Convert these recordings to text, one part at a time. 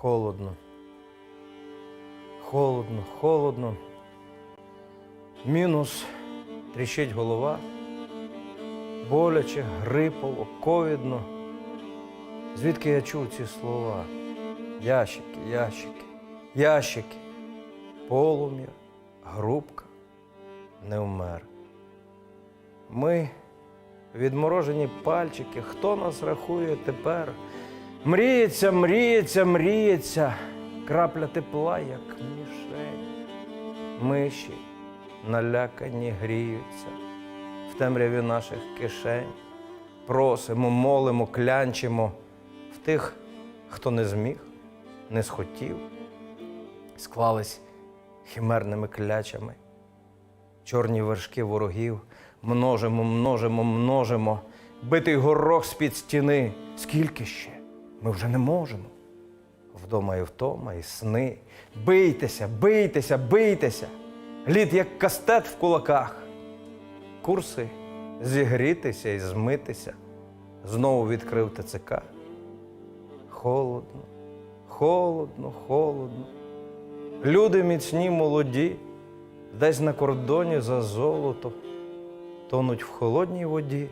Холодно. Холодно, холодно. Мінус тріщить голова. Боляче, грипово, ковідно. Звідки я чув ці слова? Ящики, ящики, ящики, полум'я, грубка, не вмер. Ми, відморожені пальчики, хто нас рахує тепер? Мріється, мріється, мріється, крапля тепла, як мішень. Миші налякані гріються в темряві наших кишень. Просимо, молимо, клянчимо в тих, хто не зміг, не схотів, склались химерними клячами. Чорні вершки ворогів множимо, множимо, множимо. Битий горох з-під стіни. Скільки ще? Ми вже не можемо. Вдома і втома, і сни. Бийтеся, бийтеся, бийтеся. Лід, як кастет в кулаках. Курси зігрітися і змитися. Знову відкрив ТЦК. Холодно, холодно, холодно. Люди міцні, молоді, десь на кордоні за золото, тонуть в холодній воді.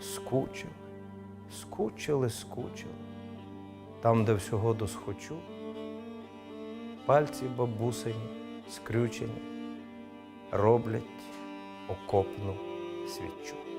Скучили, скучили, скучили. Там, де всього досхочу, пальці бабусині скрючені, роблять окопну свічу.